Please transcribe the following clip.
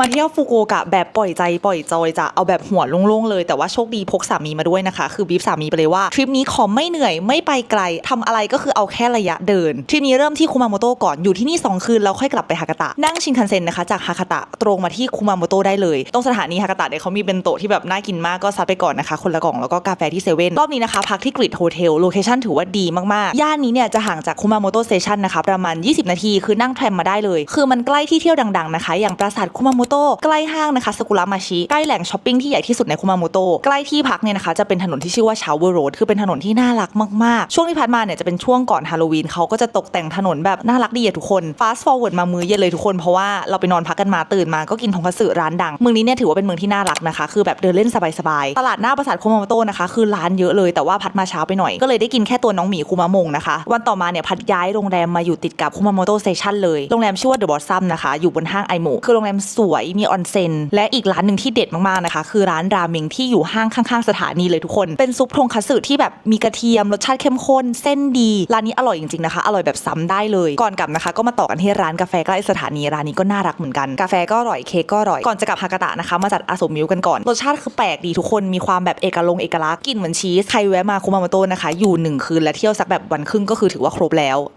มาเที่ยวฟุกุโอกะแบบปล่อยใจปล่อยจอยจะเอาแบบหัวโล่งๆเลยแต่ว่าโชคดีพกสามีมาด้วยนะคะ คือบีฟสามีไปเลยว่าทริปนี้ขอไม่เหนื่อยไม่ไปไกลทำอะไรก็คือเอาแค่ระยะเดินทริปนี้เริ่มที่คุมาโมโตะก่อนอยู่ที่นี่ 2 คืนแล้วค่อยกลับไปฮากาตะ นั่งชินคันเซ็นนะคะจากฮากาตะตรงมาที่คุมาโมโตะได้เลยตรงสถานีฮากาตะเนี่ยเขามีเบนโตะที่แบบน่ากินมากก็ซัดไปก่อนนะคะคนละกล่องแล้วก็กาแฟที่เซเว่นรอบนี้นะคะพักที่กริดโฮเทลโลเคชั่นถือว่าดีมากๆย่านนี้เนี่ยจะห่างจากคุมาโมโตะสเตชันนะคะประมาณ 20 นาทีคือนั่งแทรมมาได้เลย คือมันใกล้ที่เที่ยวดังๆนะคะอย่างปราสาทคุมาโมโตใกล้ห้างนะคะสกุระมาชิใกล้แหล่งช้อปปิ้งที่ใหญ่ที่สุดในคุมาโมโตะใกล้ที่พักเนี่ยนะคะจะเป็นถนนที่ชื่อว่าชาวเวอร์โรดคือเป็นถนนที่น่ารักมากๆ ช่วงที่ผ่านมาเนี่ยจะเป็นช่วงก่อนฮาโลวีนเขาก็จะตกแต่งถนนแบบน่ารักดีอะทุกคนฟาสต์ฟอร์เวิร์ดมามือเย็นเลยทุกคนเพราะว่าเราไปนอนพักกันมาตื่นมาก็กินทงคัตสึร้านดังเมืองนี้เนี่ยถือว่าเป็นเมืองที่น่ารักนะคะคือแบบเดินเล่นสบายๆตลาดหน้าปราสาทคุมาโมโตนะคะคือร้านเยอะเลยแต่ว่าพัดมาเช้าไปหน่อยก็เลยได้กินแค่ตัวน้องหมีคุมามงนะคะวันต่อมาเนี่ยพัดย้ายโรงแรมมาอยู่ติดกับคุมาโมโตสเตชันเลยโรงแรมชื่อว่าเดอะบอสซัมนะคะอยู่บนห้างไอโมคือโรงแรมสวยมีออนเซ็นและอีกร้านหนึ่งที่เด็ดมากๆนะคะ คือร้านราเมงที่อยู่ห้างข้างๆสถานีเลยทุกคน เป็นซุปทงคัตสึที่แบบมีกระเทียมรสชาติเข้มข้น เส้นดีร้านนี้อร่อยจริงๆนะคะ อร่อยแบบซ้ำได้เลยก่อนกลับนะคะ ก็มาต่อกันที่ร้านกาแฟใกล้สถานีร้านนี้ก็น่ารักเหมือนกันกาแฟก็อร่อยเค้กก็อร่อยก่อนจะกลับฮากาตะนะคะมาจัดอาสมมิวกันก่อนรสชาติคือแปลกดีทุกคนมีความแบบเอกลงเอกลักษณ์กลิ่นเหมือนชีสใครแวะมาคุมาโมโตะนะคะ อยู่หนึ่งคืนและเที่ยวสักแบบวันครึ่งก็คือถือว่าครบแล้ว